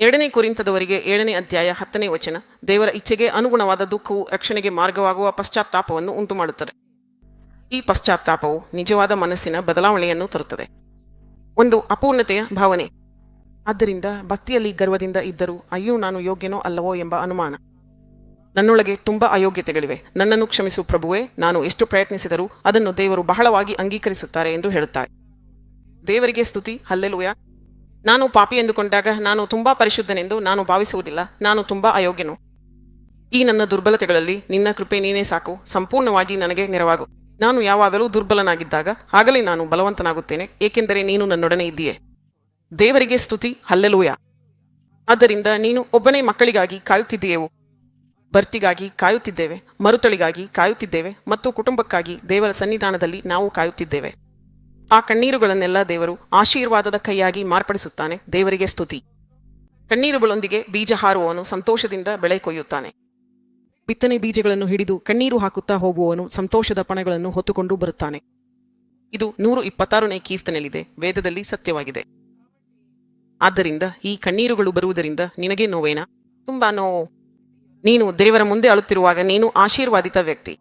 ಎರಡನೇ ಕುರಿಂತದವರಿಗೆ ಏಳನೇ ಅಧ್ಯಾಯ ಹತ್ತನೇ ವಚನ. ದೇವರ ಇಚ್ಛೆಗೆ ಅನುಗುಣವಾದ ದುಃಖವು ರಕ್ಷಣೆಗೆ ಮಾರ್ಗವಾಗುವ ಪಶ್ಚಾತ್ತಾಪವನ್ನು ಉಂಟುಮಾಡುತ್ತದೆ. ಈ ಪಶ್ಚಾತ್ತಾಪವು ನಿಜವಾದ ಮನಸ್ಸಿನ ಬದಲಾವಣೆಯನ್ನು ತರುತ್ತದೆ. ಒಂದು ಅಪೂರ್ಣತೆಯ ಭಾವನೆ. ಆದ್ದರಿಂದ ಭಕ್ತಿಯಲ್ಲಿ ಗರ್ವದಿಂದ ಇದ್ದರೂ ಅಯ್ಯೋ ನಾನು ಯೋಗ್ಯನೋ ಅಲ್ಲವೋ ಎಂಬ ಅನುಮಾನ. ನನ್ನೊಳಗೆ ತುಂಬ ಅಯೋಗ್ಯತೆಗಳಿವೆ. ನನ್ನನ್ನು ಕ್ಷಮಿಸು ಪ್ರಭುವೇ, ನಾನು ಎಷ್ಟು ಪ್ರಯತ್ನಿಸಿದರೂ ಅದನ್ನು ದೇವರು ಬಹಳವಾಗಿ ಅಂಗೀಕರಿಸುತ್ತಾರೆ ಎಂದು ಹೇಳುತ್ತಾರೆ. ದೇವರಿಗೆ ಸ್ತುತಿ, ಹಲ್ಲೆಲುಯ. ನಾನು ಪಾಪಿ ಎಂದುಕೊಂಡಾಗ ನಾನು ತುಂಬಾ ಪರಿಶುದ್ಧನೆಂದು ನಾನು ಭಾವಿಸುವುದಿಲ್ಲ, ನಾನು ತುಂಬಾ ಅಯೋಗ್ಯನು. ಈ ನನ್ನ ದುರ್ಬಲತೆಗಳಲ್ಲಿ ನಿನ್ನ ಕೃಪೆ ನೀನೇ ಸಾಕು, ಸಂಪೂರ್ಣವಾಗಿ ನನಗೆ ನೆರವಾಗು. ನಾನು ಯಾವಾಗಲೂ ದುರ್ಬಲನಾಗಿದ್ದಾಗ ಆಗಲೇ ನಾನು ಬಲವಂತನಾಗುತ್ತೇನೆ, ಏಕೆಂದರೆ ನೀನು ನನ್ನೊಡನೆ ಇದ್ದೀಯೆ. ದೇವರಿಗೆ ಸ್ತುತಿ, ಹಲ್ಲೆಲೂಯ. ಆದ್ದರಿಂದ ನೀನು ಒಬ್ಬನೇ ಮಕ್ಕಳಿಗಾಗಿ ಕಾಯುತ್ತಿದ್ದೀಯೆವು. ಭರ್ತಿಗಾಗಿ ಕಾಯುತ್ತಿದ್ದೇವೆ, ಮರುತಳಿಗಾಗಿ ಕಾಯುತ್ತಿದ್ದೇವೆ ಮತ್ತು ಕುಟುಂಬಕ್ಕಾಗಿ ದೇವರ ಸನ್ನಿಧಾನದಲ್ಲಿ ನಾವು ಕಾಯುತ್ತಿದ್ದೇವೆ. ಆ ಕಣ್ಣೀರುಗಳನ್ನೆಲ್ಲ ದೇವರು ಆಶೀರ್ವಾದದ ಕೈಯಾಗಿ ಮಾರ್ಪಡಿಸುತ್ತಾನೆ. ದೇವರಿಗೆ ಸ್ತುತಿ. ಕಣ್ಣೀರುಗಳೊಂದಿಗೆ ಬೀಜ ಹಾರುವವನು ಸಂತೋಷದಿಂದ ಬೆಳೆ ಕೊಯ್ಯುತ್ತಾನೆ. ಬಿತ್ತನೆ ಬೀಜಗಳನ್ನು ಹಿಡಿದು ಕಣ್ಣೀರು ಹಾಕುತ್ತಾ ಹೋಗುವವನು ಸಂತೋಷದ ಪಣಗಳನ್ನು ಹೊತ್ತುಕೊಂಡು ಬರುತ್ತಾನೆ. ಇದು ನೂರು ಇಪ್ಪತ್ತಾರನೇ ಕೀರ್ತನೆಯಲ್ಲಿದೆ. ವೇದದಲ್ಲಿ ಸತ್ಯವಾಗಿದೆ. ಆದ್ದರಿಂದ ಈ ಕಣ್ಣೀರುಗಳು ಬರುವುದರಿಂದ ನಿನಗೆ ನೋವೇನಾ? ತುಂಬಾ ನೋವು. ನೀನು ದೇವರ ಮುಂದೆ ಅಳುತ್ತಿರುವಾಗ ನೀನು ಆಶೀರ್ವಾದಿತ ವ್ಯಕ್ತಿ.